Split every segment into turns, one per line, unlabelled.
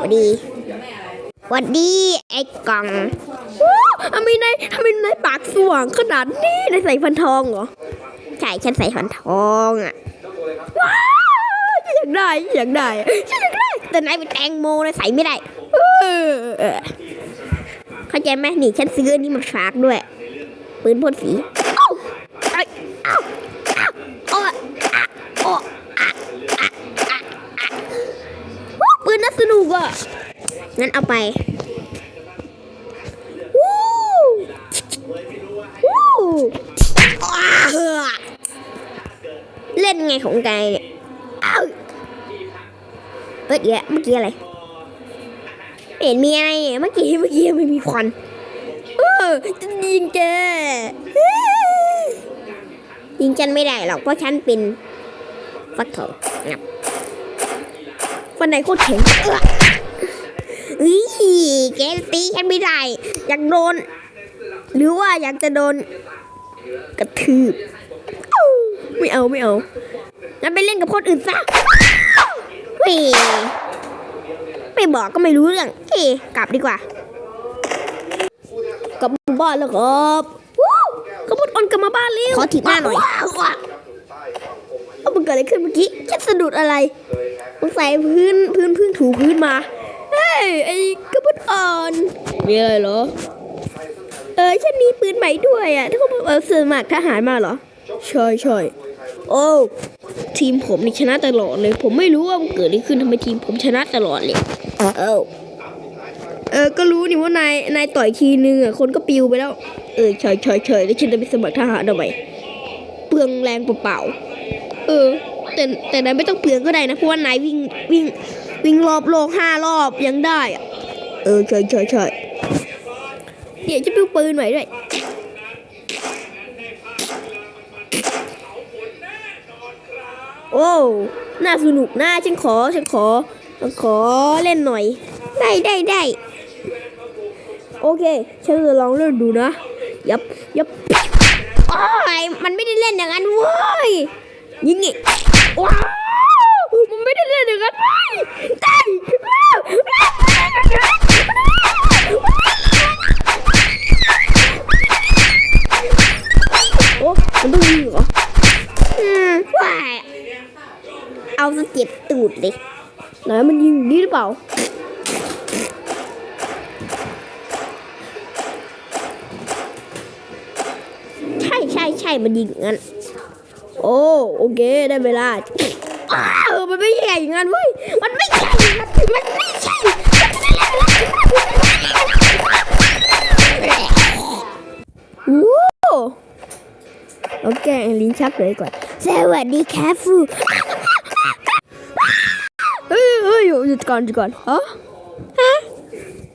วัสดีหวัสดีไอ้กล่องว้าวทำไมนายทำไมนายปากสว่างขนาดนี้นายใส่ฟันทองเหรอ ใช่ฉันใส่ฟันทองอะ ว้าวฉันอยากได้ฉันอยากได้ฉันอยากได้ แต่นายเป็นแตงโมนายใส่ไม่ได้เออเข้าใจไหมนี่ฉันซื้ออันนี้มาฝากด้วย ปืนพ่นสี เอ้าเอ้ยเอ้าเอ้าโอ้อะโอ้อะอะอะอะว้าวปืนน่าสนุกอะ งั้นเอาไปวู้วู้อ้าวเล่นไงของแกเนี่ยอ้าเอ้ยเดี๋ยวเมื่อกี้อะไรเห็นมีอะไรเมื่อกี้เมื่อกี้ไม่มีควันเออจะยิงแกยิงฉันไม่ได้หรอกเพราะฉันเป็นฟักทองงับ ฟันไหนโคตรแข็งเอื้อเฮ้ยแกตีฉันไม่ได้ อยากโดน หรือว่าอยากจะโดน กระทืบอ้าวไม่เอาไม่เอางั้นไปเล่นกับคนอื่นซะเฮ้ยไม่บอกก็ไม่รู้เรื่องเฮ้ยกลับดีกว่า กลับบ้านแล้วครับว้าวขบวนออนกลับมาบ้านเร็วขอถีบหน้าหน่อยเอามันเกิดอะไรขึ้นเมื่อกี้ฉันสะดุดอะไร มันใส่พื้นพื้นพื้นถูพื้นมา เฮ้ยไอ้กระพุ้อ่อน มีอะไรเหรอ เออฉันมีปืนใหม่ด้วยอะถ้าเขาเออสมัครทหารมาเหรอใช่ใช่โอ้ทีมผมนี่ชนะตลอดเลย ผมไม่รู้ว่ามันเกิดอะไรขึ้นทำไมทีมผมชนะตลอดเลยเออเออ ก็รู้นี่ว่านาย นายต่อยทีนึงอะ คนก็ปิวไปแล้ว เออใช่ใช่ใช่แล้วฉันจะไปสมัครทหารทำไมเปลืองแรงเปล่า เออ แต่แต่นายไม่ต้องเปลืองก็ได้นะเพราะว่านายวิ่งวิ่งวิ่งรอบโลกห้ารอบยังได้อเออใช่ใช่ใช่เดี๋ยวจะปิ้วปืนใหม่ด้วยโอ้น่าสนุกน่าฉันขอฉันขอฉันขอเล่นหน่อย ได้ได้ได้โอเค ฉันจะลองเล่นดูนะ ยับยับโอ้ยมันไม่ได้เล่นอย่างนั้นเว้ยยิงอีก ว้าวมันไม่ได้เล่นอย่างนั้นเว้ยว้าวโอ้มันต้องยิงเหรออืมว้ายเอาสะเก็บตูดเลยไหนมันยิงดีหรือเปล่าใช่ใช่ใช่มันยิงงั้น โอ้โอเคได้เวลาอ้าวมันไม่ใช่อย่างนั้นเว้ยมันไม่ใช่อย่างนั้นมันไม่ใช่โอ้โอเคลิ้นชักเลยก่อนสวัสดีครับฟูเฮ้ยเฮ้ยหยุดก่อนหยุดก่อนฮะฮะ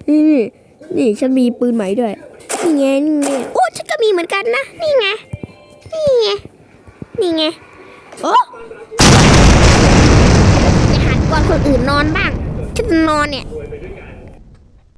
นี่นี่นี่ฉันมีปืนใหม่ด้วยนี่ไงนี่ไงโอ้ฉันก็มีเหมือนกันนะนี่ไงนี่ไง นี่ไง โอ้จะหันก่อนคนอื่นนอนบ้างฉันจะนอนเนี่ย